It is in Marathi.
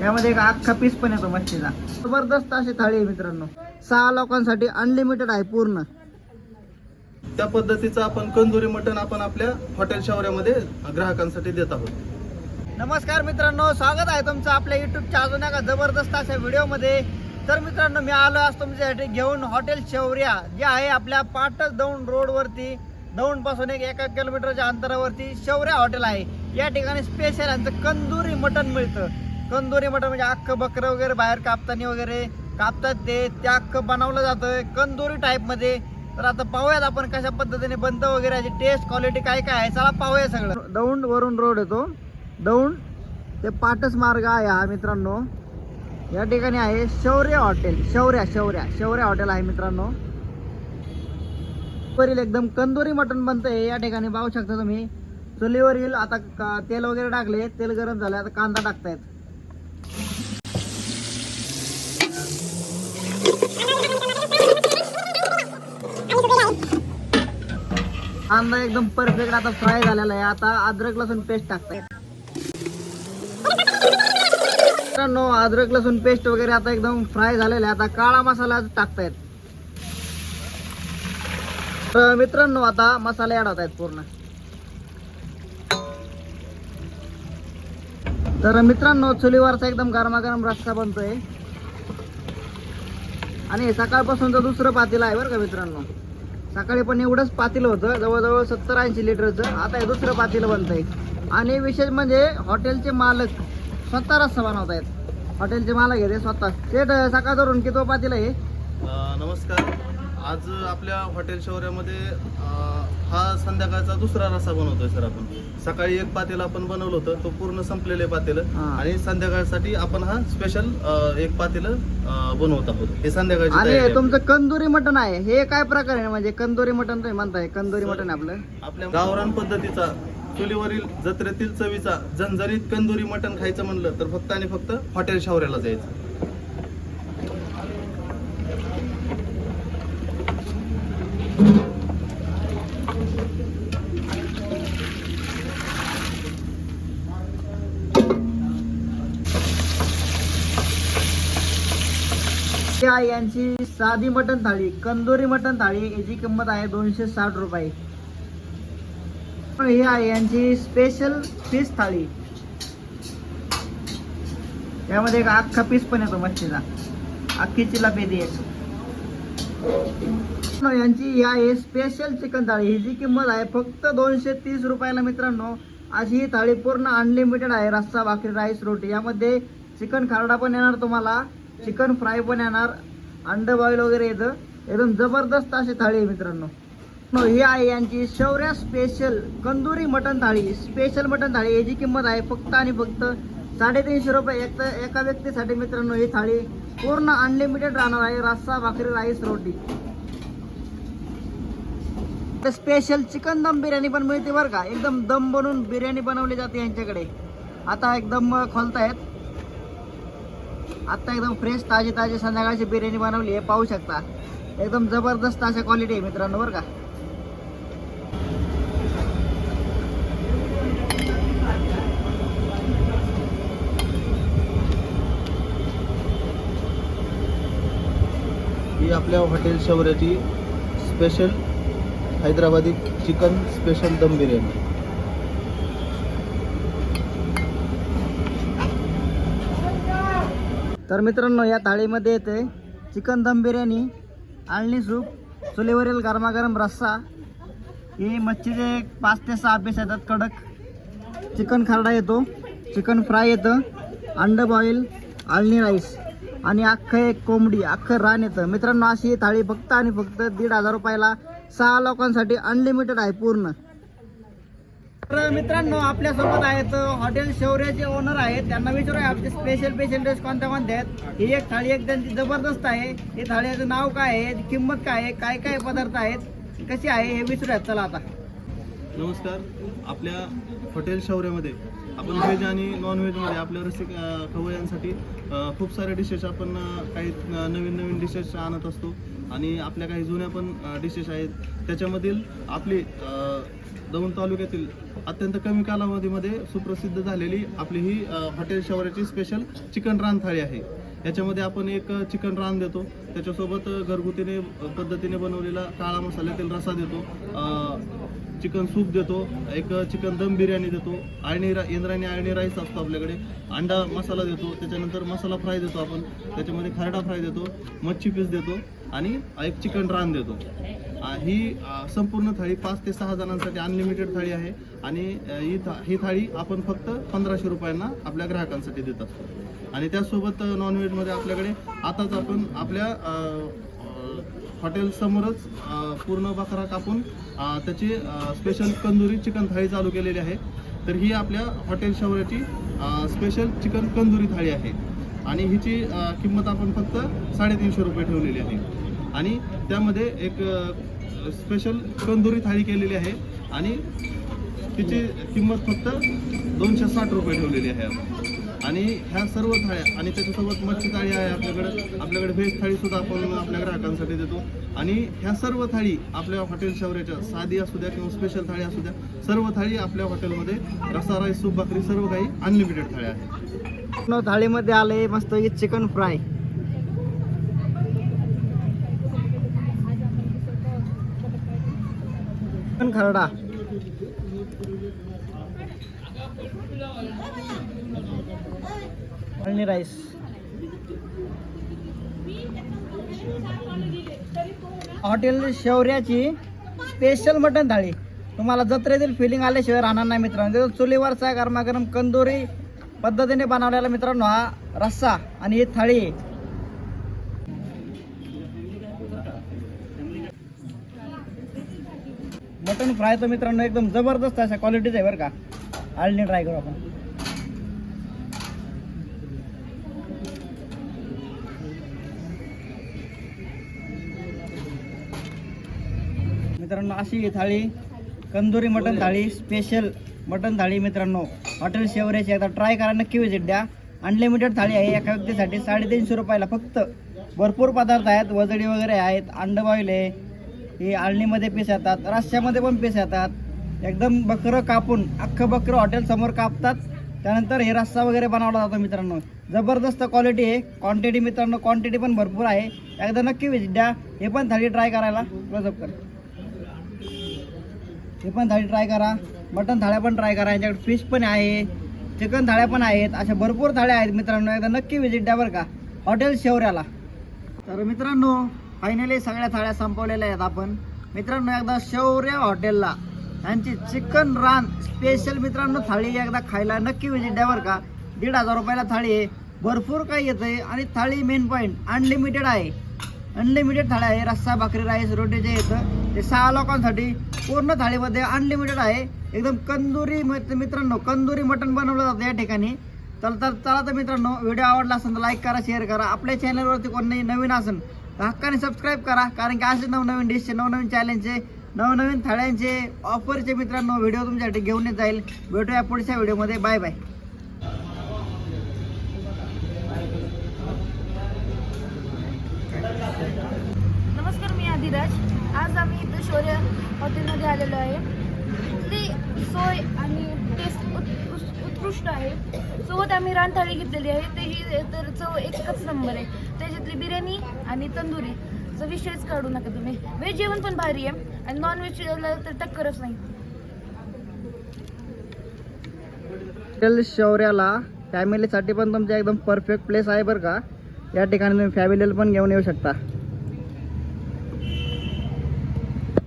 यामध्ये एक अख्खा पीस पण येतो मच्छीचा. जबरदस्त अशी थाळी आहे मित्रांनो. सहा लोकांसाठी अनलिमिटेड आहे पूर्ण. त्या पद्धतीचं आपण कंदुरी मटण आपण आपल्या हॉटेल शौर्यामध्ये ग्राहकांसाठी देत आहोत. नमस्कार मित्रांनो स्वागत आहे तुमचं आपल्या युट्यूबच्या अजून एका जबरदस्त अशा व्हिडिओमध्ये तर मित्रांनो मी आलो आज तुमच्यासाठी घेऊन हॉटेल शौर्या जे आहे आपल्या पाटस दौंड रोडवरती. दौंडपासून एक एका किलोमीटरच्या अंतरावरती शौर्या हॉटेल आहे. या ठिकाणी स्पेशल यांचं कंदुरी मटण मिळतं. कंदुरी मटण म्हणजे अख्खं बकरं वगैरे बाहेर कापताना वगैरे कापतात ते ते अख्खं बनवलं जातं कंदुरी टाईपमध्ये तर आता पाहूयात आपण कशा पद्धतीने बनतं वगैरे याची टेस्ट क्वालिटी काय काय आहे. चला पाहूया सगळं. दौंड वरून रोड येतो. दौंड ते पाटस मार्ग आहे हा मित्रांनो. या ठिकाणी आहे शौर्य हॉटेल. शौर्या शौर्या शौर्या हॉटेल आहे मित्रांनो. वरील एकदम कंदोरी मटण बनतंय. या ठिकाणी पाहू शकता तुम्ही. चुलीवरील आता का- तेल वगैरे टाकले. तेल गरम झालं आता कांदा टाकतायत. कांदा एकदम परफेक्ट आता फ्राय झालेला आहे. आता अद्रक लसूण पेस्ट टाकतायत मित्रांनो अद्रक लसूण पेस्ट वगैरे आता एकदम फ्राय झालेला आहे. आता काळा मसाला टाकतायत. तर मित्रांनो आता मसाले ऍड होत आहेत पूर्ण. तर मित्रांनो चुलीवरचा एकदम गरमागरम रस्सा बनतोय. आणि सकाळपासूनचं दुसरं पातेलं आहे बरं का मित्रांनो. सकाळी पण एवढंच पातील होतं जवळजवळ सत्तर ऐंशी लिटरचं. आता हे दुसरं पातेलं बनतंय. आणि विशेष म्हणजे हॉटेलचे मालक स्वतः रस्ता बनवत आहेत हॉटेलचे मालक आहे ते स्वतः. थेट सकाळ धरून किती पातील आहे? नमस्कार. आज आपल्या हॉटेल शौर्यामध्ये हा संध्याकाळचा दुसरा रस्सा बनवतोय सर आपण. सकाळी एक पातेलं आपण बनवलं होतं तो पूर्ण संपलेलं पातेलं. आणि संध्याकाळसाठी आपण हा स्पेशल एक पातेलं बनवत आहोत. हे संध्याकाळची आणि तयारी आहे. तुमचं कंदुरी मटण आहे. हे काय प्रकार आहे? म्हणजे कंदुरी मटण तुम्ही म्हणताय कंदुरी मटण आहे आपलं. आपल्या गावरान पद्धतीचा चुलीवरील जत्रेतील चवीचा झणझणीत कंदुरी मटण खायचं म्हणलं तर फक्त आणि फक्त हॉटेल शौर्याला जायचं ही आहे यांची साधी मटण थाळी कंदोरी मटण थाळी याची किंमत आहे दोनशे साठ रुपये. ही आहे यांची स्पेशल फिश थाळी. यामध्ये एक अख्खा पीस पण येतो मच्छीचा. अख्खी चिलापेदी वैष्णव यांची ही आहे स्पेशल चिकन थाळी हिची किंमत आहे फक्त दोनशे तीस रुपयाला मित्रांनो अशी ही थाळी पूर्ण अनलिमिटेड आहे. रस्सा भाकरी राईस रोटी. यामध्ये चिकन खारडा पण येणार तुम्हाला. चिकन फ्राय पण येणार. अंड बॉईल वगैरे येतं. एकदम जबरदस्त अशी थाळी आहे मित्रांनो. ही आहे यांची Shaurya special कंदुरी mutton thali. Special mutton thali. याची किंमत आहे फक्त आणि फक्त साडेतीनशे रुपये. एक एका व्यक्तीसाठी मित्रांनो ही थाळी पूर्ण अनलिमिटेड राहणार आहे. रस्सा भाकरी राईस रोटी. तर स्पेशल चिकन दम बिर्याणी पण मिळते बरं का. एकदम दम बनवून बिर्याणी बनवली जाते यांच्याकडे. आता एकदम खोलतायत. आत्ता एकदम फ्रेश ताजी ताजी संध्याकाळची बिर्याणी बनवली आहे पाहू शकता. एकदम जबरदस्त अशा क्वालिटी आहे मित्रांनो बरं का. ही आपल्या hotel शौर्याची special Hyderabadi chicken special dum biryani. तर मित्रांनो या थाळीमध्ये येते चिकन दम बिर्याणी आळणी सूप चुलीवरील गरमागरम रस्सा हे मच्छीचे एक पाच ते सहा पीस येतात कडक. चिकन खारडा येतो चिकन फ्राय येतं अंड बॉईल आळणी राईस आणि अख्खं एक कोंबडी अख्खं रान येतं. मित्रांनो अशी थाळी फक्त आणि फक्त दीड हजार रुपयाला सहा लोकांसाठी अनलिमिटेड आहे पूर्ण. तर मित्रांनो आपल्यासोबत आहेत हॉटेल शौर्याचे ओनर आहेत. त्यांना विचारूया आपले स्पेशल स्पेशल डिश कोणत्या कोणत्या आहेत? ही एक थाळी एक त्यांची जबरदस्त आहे. ही थाळीचं नाव काय आहे? किंमत काय आहे? काय काय पदार्थ आहेत? कशी आहे? हे विचारूयात. चला आता. नमस्कार. आपल्या हॉटेल शौर्यामध्ये आपण व्हेज आणि नॉन व्हेजमध्ये आपल्या रसिक अं, खूप साऱ्या डिशेस आपण काही नवीन नवीन डिशेस आणत असतो. आणि आपल्या काही जुन्या पण डिशेस आहेत. त्याच्यामधील आपली दौंड तालुक्यातील अत्यंत कमी कालावधीमध्ये सुप्रसिद्ध झालेली आपली ही हॉटेल शौर्याची स्पेशल चिकन रान थाळी आहे. याच्यामध्ये आपण एक चिकन रान देतो. त्याच्यासोबत घरगुतीने पद्धतीने बनवलेला काळा मसाल्यातील रसा देतो. चिकन सूप देतो. एक चिकन दम बिर्याणी देतो. आळणी रा इंद्रायणी आळणी राईस असतो आपल्याकडे. अंडा मसाला देतो. त्याच्यानंतर मसाला फ्राय देतो आपण. त्याच्यामध्ये खरडा फ्राय देतो. मच्छी पीस देतो. आणि एक चिकन रान देतो. ही संपूर्ण थाळी पाच ते सहा जणांसाठी अनलिमिटेड थाळी आहे. आणि ही था ही थाळी आपण फक्त पंधराशे रुपयांना आपल्या ग्राहकांसाठी देत असतो. आणि त्यासोबत नॉनव्हेजमध्ये आपल्याकडे आताच आपण आपल्या हॉटेलसमोरच पूर्ण बकरा कापून त्याची स्पेशल कंदुरी चिकन थाळी चालू केलेली आहे. तर ही आपल्या हॉटेल शौर्याची स्पेशल चिकन कंदुरी थाळी आहे. आणि हिची किंमत आपण फक्त साडेतीनशे रुपये ठेवलेली आहे. आणि त्यामध्ये एक स्पेशल तंदुरी थाळी केलेली आहे. आणि तिची किंमत फक्त दोनशे साठ रुपये ठेवलेली आहे. आपण आणि ह्या सर्व थाळ्या आणि त्याच्यासोबत मच्छी थाळी आहे आपल्याकडं. आपल्याकडे व्हेज थाळीसुद्धा आपण आपल्या ग्राहकांसाठी देतो. आणि ह्या सर्व थाळी आपल्या हॉटेल शौर्याच्या साधी असू द्या किंवा स्पेशल थाळी असू द्या सर्व थाळी आपल्या हॉटेलमध्ये रसा राईस सूप भाकरी सर्व काही अनलिमिटेड थाळ्या आहेत. थाळीमध्ये आले मस्त चिकन फ्राय पण खरडा. आणि राईस. हॉटेल शौर्याची स्पेशल मटन थाळी. तुम्हाला जत्रेतील फिलिंग आल्याशिवाय राहणार नाही मित्रांनो. चुलीवरचा गरमागरम कंदोरी पद्धतीने बनवलेला मित्रांनो हा रस्सा आणि ही थाळी आहे. मटन फ्राय तर मित्रांनो एकदम जबरदस्त अशा क्वालिटीच आहे बरं का. आळणी ट्राय करू आपण. मित्रांनो अशी thali कंदुरी mutton thali special mutton thali मित्रांनो. हॉटेल शेवऱ्याची एकदा ट्राय करा नक्की विजिट द्या. अनलिमिटेड थाळी आहे एका व्यक्तीसाठी साडेतीनशे रुपयाला फक्त भरपूर पदार्थ आहेत. वजडी वगैरे आहेत अंड बॉईल आहे. ही आळणीमध्ये पीस येतात रश्श्यामध्ये पण पीस येतात. एकदम बकरं कापून अख्खं बकरं हॉटेल समोर कापतात. त्यानंतर हे रस्सा वगैरे बनवला जातो मित्रांनो. जबरदस्त क्वालिटी आहे. क्वांटिटी मित्रांनो क्वांटिटी पण भरपूर आहे. एकदा नक्की विजिट द्या. हे पण थाळी ट्राय करायला. क्लोजअप कर. हे पण थाळी ट्राय करा. मटन थाळ्या पण ट्राय करा. यांच्याकडे फिश पण आहे. चिकन थाळ्या पण आहेत. अशा भरपूर थाळ्या आहेत मित्रांनो. एकदा नक्की विजिट द्या बरं का. हॉटेल शेवऱ्याला. तर मित्रांनो फायनली सगळ्या थाळ्या संपवलेल्या आहेत आपण. मित्रांनो एकदा शौर्य हॉटेलला. त्यांची चिकन रान स्पेशल मित्रांनो थाळी एकदा खायला नक्की विजिट द्या बरं का. दीड हजार रुपयाला थाळी आहे. भरपूर काही येतं आहे आणि थाळी मेन पॉईंट अनलिमिटेड आहे. अनलिमिटेड थाळी आहे. रस्सा भाकरी राईस रोटी जे येतं ते सहा लोकांसाठी पूर्ण थाळीमध्ये अनलिमिटेड आहे. एकदम कंदुरी मित्रांनो कंदुरी मटण बनवलं जातं या ठिकाणी. चल तर चला तर मित्रांनो व्हिडिओ आवडला असेल तर लाईक करा शेअर करा. आपल्या चॅनलवरती कोणी नवीन असेल तर हक्काने सबस्क्राईब करा कारण की असे नवनवीन डिशचे नवनवीन चॅलेंजचे नवनवीन थाळ्यांचे ऑफरचे मित्रांनो व्हिडिओ तुमच्यासाठी घेऊन येत जाईल. भेटूया पुढच्या व्हिडिओमध्ये बाय बाय नमस्कार मी आदिराज. आज आम्ही इथं शौर्य हॉटेलमध्ये आलेलो आहे. इथली सोय आणि टेस्ट उत्- उत्कृष्ट आहे. सोबत आम्ही रानथाळी घेतलेली आहे. तेही तर चव एकच नंबर आहे. त्याच्यातली बिर्याणी आणि तंदुरी. चा विषयच काढू नका तुम्ही. व्हेज जेवण पण भारी आहे आणि नॉन व्हेज तर टक्करच नाही. हॉटेल शौर्याला फॅमिलीसाठी पण तुमच्या एकदम परफेक्ट प्लेस आहे बरं का. या ठिकाणी तुम्ही फॅमिलीला पण घेऊन येऊ शकता.